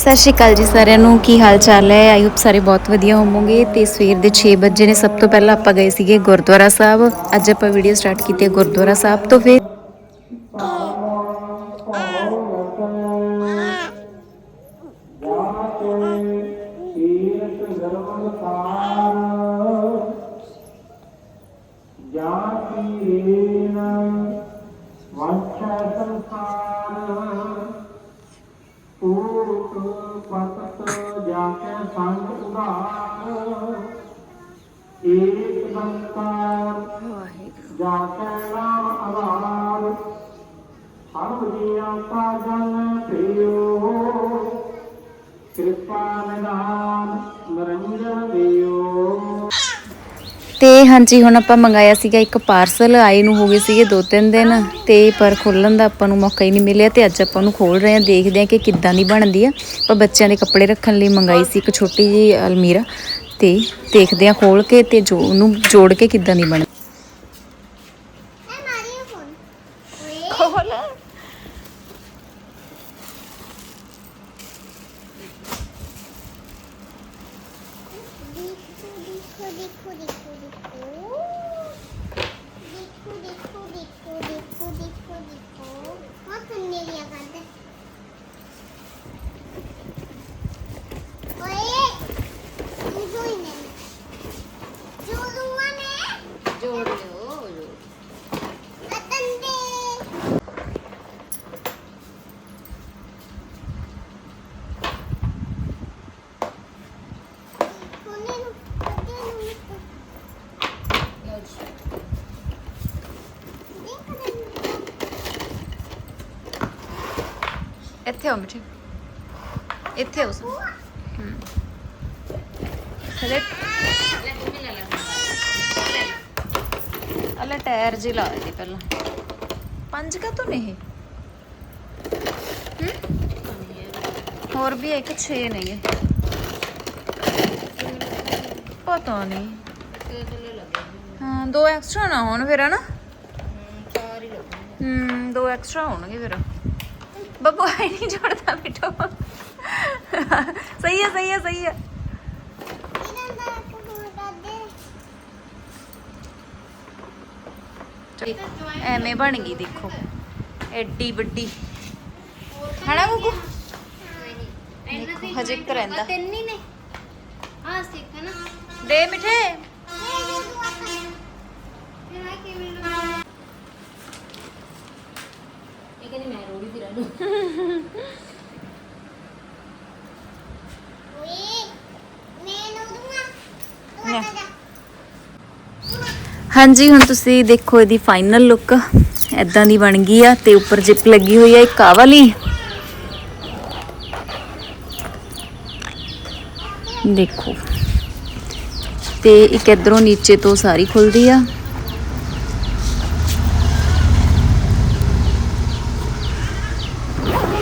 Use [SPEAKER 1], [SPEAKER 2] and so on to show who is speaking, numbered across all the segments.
[SPEAKER 1] ਸਤਿ ਸ਼੍ਰੀ ਅਕਾਲ ਜੀ ਸਾਰਿਆਂ ਨੂੰ। ਕੀ ਹਾਲ ਚਾਲ ਹੈ? ਆਈ ਹੋਪ ਸਾਰੇ ਬਹੁਤ ਵਧੀਆ ਹੋਵੋਗੇ। ਤੇ ਸਵੇਰ ਦੇ 6 ਵਜੇ ਨੇ। ਸਭ ਤੋਂ ਪਹਿਲਾਂ ਆਪਾਂ ਗਏ ਸੀਗੇ ਗੁਰਦੁਆਰਾ ਸਾਹਿਬ। ਅੱਜ ਆਪਾਂ ਵੀਡੀਓ ਸਟਾਰਟ ਕੀਤੀ ਹੈ ਗੁਰਦੁਆਰਾ ਸਾਹਿਬ ਤੋਂ ਫਿਰ।
[SPEAKER 2] ਜਾਤੀਨ ਪਤਤ ਜਾ ਕੇ ਸੰਗ ਉਧਾਰ। ਏਕ ਦੰਕਾਰ ਜਾ ਕੇ ਨਾਮ ਆਧਾਰ ਹਰ ਜੀਆਂ ਕਾ ਜਨ ਪਿਓ ਕਿਰਪਾ ਨਿਦਾਨ ਨਰੰਜਨ ਦਿਓ
[SPEAKER 1] ਤੇ ਹਾਂਜੀ, ਹੁਣ ਆਪਾਂ ਮੰਗਾਇਆ ਸੀਗਾ ਇੱਕ ਪਾਰਸਲ ਆਏ ਨੂੰ ਹੋ ਗਏ ਸੀਗੇ ਦੋ ਤਿੰਨ ਦਿਨ ਤੇ ਪਰ ਖੋਲਣ ਦਾ ਆਪਾਂ ਨੂੰ ਮੌਕਾ ਹੀ ਨਹੀਂ ਮਿਲਿਆ ਤੇ ਅੱਜ ਆਪਾਂ ਨੂੰ ਖੋਲ ਰਹੇ ਹਾਂ, ਦੇਖਦੇ ਹਾਂ ਕਿ ਕਿੱਦਾਂ ਦੀ ਬਣਦੀ ਆ। ਆਪਾਂ ਬੱਚਿਆਂ ਦੇ ਕੱਪੜੇ ਰੱਖਣ ਲਈ ਮੰਗਾਈ ਸੀ ਇੱਕ ਛੋਟੀ ਜੀ ਅਲਮੀਰਾ ਤੇ ਦੇਖਦੇ ਹਾਂ ਖੋਲ ਕੇ ਤੇ ਜੋ ਉਹਨੂੰ ਜੋੜ ਕੇ ਕਿੱਦਾਂ ਦੀ ਬਣ ਇੱਥੇ ਆਓ ਮਿੱਠੇ ਇੱਥੇ ਆਓ ਹਲੇ ਅਲੇ ਟਾਇਰ ਜੀ ਲਾ ਦੇ ਪਹਿਲਾਂ। ਪੰਜ ਕਾ ਤੋਂ ਨਹੀਂ? ਹੂੰ ਹੋਰ ਵੀ ਇੱਕ 6 ਨੇਗੇ ਪਤਾ ਨਹੀਂ। ਹਾਂ ਦੋ ਐਕਸਟਰਾ ਨਾ ਹੋਣ ਫਿਰ ਹਨਾ? ਹੂੰ ਦੋ ਐਕਸਟਰਾ ਹੋਣਗੇ ਫਿਰ। ਬੱਬੂ ਆਈ ਨਹੀਂ ਜੋੜਦਾ ਬਿੱਟੂ ਸਹੀ ਹੈ ਸਹੀ ਹੈ ਸਹੀ ਹੈ ਐਵੇਂ ਬਣ ਗਈ ਦੇਖੋ ਐਡੀ ਵੱਡੀ ਹਣਾ ਗੁੱਗੂ ਹਜੇ ਰਹਿੰਦਾ
[SPEAKER 3] ਤਿੰਨ ਹੀ ਨੇ ਆ ਸਿੱਖ
[SPEAKER 1] ਦੇ ਮਿੱਠੇ
[SPEAKER 3] ਕਹਿੰਦੀ ਮੈਂ ਰੋੜੀ ਦੀ ਰਹਿ
[SPEAKER 1] ਹਾਂਜੀ, ਹੁਣ ਤੁਸੀਂ ਦੇਖੋ ਇਹਦੀ ਫਾਈਨਲ ਲੁੱਕ ਐਦਾਂ ਦੀ ਬਣ ਗਈ ਆ ਤੇ ਉੱਪਰ ਜਿਪ ਲੱਗੀ ਹੋਈ ਆ ਇੱਕ ਆਹ ਵਾਲੀ। ਦੇਖੋ। ਤੇ ਇੱਕ ਇਧਰੋਂ ਨੀਚੇ ਤੋਂ ਸਾਰੀ ਖੁੱਲਦੀ ਆ।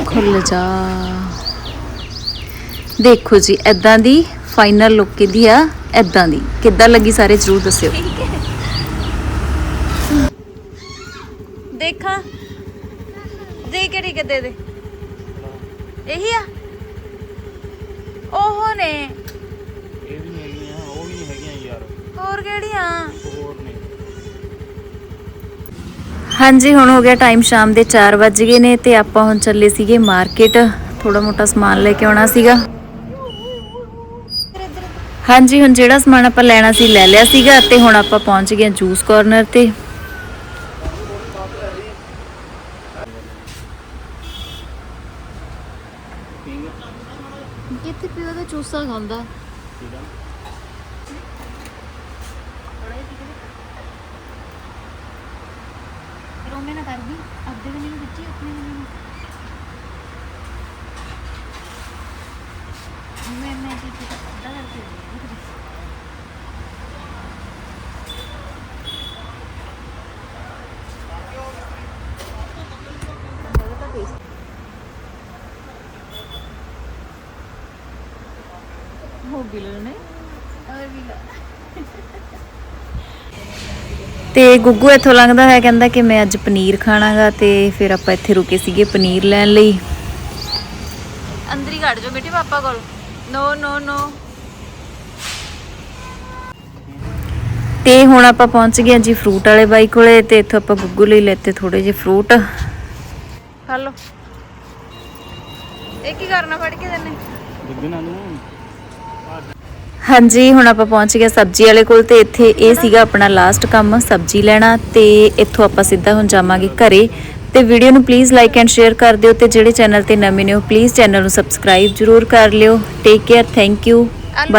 [SPEAKER 1] ਖੁੱਲ ਜਾ। ਦੇਖੋ ਜੀ ਐਦਾਂ ਦੀ ਫਾਈਨਲ ਲੁੱਕ ਇਹਦੀ ਆ? ਐਦਾਂ ਦੀ। ਕਿੱਦਾਂ ਲੱਗੀ ਸਾਰੇ ਜਰੂਰ ਦੱਸਿਓ। ਦੇਖਾਂ। ਦੇ ਕਿਹੜੀ ਕਿ ਦੇ ਦੇ? ਇਹੀ ਆ? ਉਹ ਨੇ
[SPEAKER 2] ਇਹ ਵੀ ਹੈਗੀਆਂ ਉਹ ਵੀ ਹੈਗੀਆਂ ਯਾਰ
[SPEAKER 1] ਹੋਰ ਕਿਹੜੀਆਂ
[SPEAKER 2] ਹੋਰ ਨੇ
[SPEAKER 1] ਹਾਂਜੀ, ਹੁਣ ਹੋ ਗਿਆ ਟਾਈਮ ਸ਼ਾਮ ਦੇ 4 ਵੱਜ ਗਏ ਨੇ ਤੇ ਆਪਾਂ ਹੁਣ ਚੱਲੇ ਸੀਗੇ ਮਾਰਕੀਟ ਥੋੜਾ ਮੋਟਾ ਸਮਾਨ ਲੈ ਕੇ ਆਉਣਾ ਸੀਗਾ। ਹਾਂਜੀ, ਹੁਣ ਜਿਹੜਾ ਸਮਾਨ ਆਪਾਂ ਲੈਣਾ ਸੀ ਲੈ ਲਿਆ ਸੀਗਾ ਤੇ ਹੁਣ ਆਪਾਂ ਪਹੁੰਚ ਗਏ ਜੂਸ ਕਾਰਨਰ ਤੇ। ਕਿੱਥੇ ਪਿਓ ਦਾ ਚੂਸਾ ਖਾਂਦਾ? ਰੋਮੇ ਨਾ ਕਰਦੀ ਅੱਧੇ ਦੇ ਮੈਨੂੰ ਦਿੱਤੀ ਆਪਣੇ ਮੈਨੂੰ ਮੈਂ ਮੈਂ ਕੀ ਕੀਤਾ ਅੱਧਾ ਕਰਕੇ ਦੇ ਦਿੱਤੀ। ਹੋ ਬਿਲ ਨੇ ਔਰ ਬਿਲ ਤੇ ਗੁੱਗੂ ਇੱਥੋਂ ਲੰਘਦਾ ਹੈ ਕਹਿੰਦਾ ਕਿ ਮੈਂ ਅੱਜ ਪਨੀਰ ਖਾਣਾਗਾ ਤੇ ਫਿਰ ਆਪਾਂ ਇੱਥੇ ਰੁਕੇ ਸੀਗੇ ਪਨੀਰ ਲੈਣ ਲਈ। ਅੰਦਰ ਹੀ ਹਟ ਜਾਓ ਮਿੱਠੀ ਪਾਪਾ ਕੋਲ। ਨੋ ਨੋ ਨੋ। ਤੇ ਹੁਣ ਆਪਾਂ ਪਹੁੰਚ ਗਏ ਜੀ ਫਰੂਟ ਵਾਲੇ ਬਾਈ ਕੋਲੇ ਤੇ ਇੱਥੋਂ ਆਪਾਂ ਗੁੱਗੂ ਲਈ ਲੈਤੇ ਥੋੜੇ ਜਿਹੇ ਫਰੂਟ। ਖਾ ਲਓ। ਇਹ ਕੀ ਕਰਨਾ ਫੜ ਕੇ ਤੈਨੇ?
[SPEAKER 2] ਦੁੱਗਣਾ ਨੂੰ
[SPEAKER 1] ਹਾਂਜੀ, ਹੁਣ ਆਪਾਂ ਪਹੁੰਚ ਗਏ ਸਬਜ਼ੀ ਵਾਲੇ ਕੋਲ ਤੇ ਇੱਥੇ ਇਹ ਸੀਗਾ ਆਪਣਾ ਲਾਸਟ ਕੰਮ, ਸਬਜ਼ੀ ਲੈਣਾ ਤੇ ਇੱਥੋਂ ਆਪਾਂ ਸਿੱਧਾ ਹੁਣ ਜਾਵਾਂਗੇ ਘਰੇ। ਤੇ ਵੀਡੀਓ ਨੂੰ ਪਲੀਜ਼ ਲਾਈਕ ਐਂਡ ਸ਼ੇਅਰ ਕਰ ਦਿਓ ਤੇ ਜਿਹੜੇ ਚੈਨਲ ਤੇ ਨਵੇਂ ਨੇ ਉਹ ਪਲੀਜ਼ ਚੈਨਲ ਨੂੰ ਸਬਸਕ੍ਰਾਈਬ ਜਰੂਰ ਕਰ ਲਿਓ। Take care thank you bye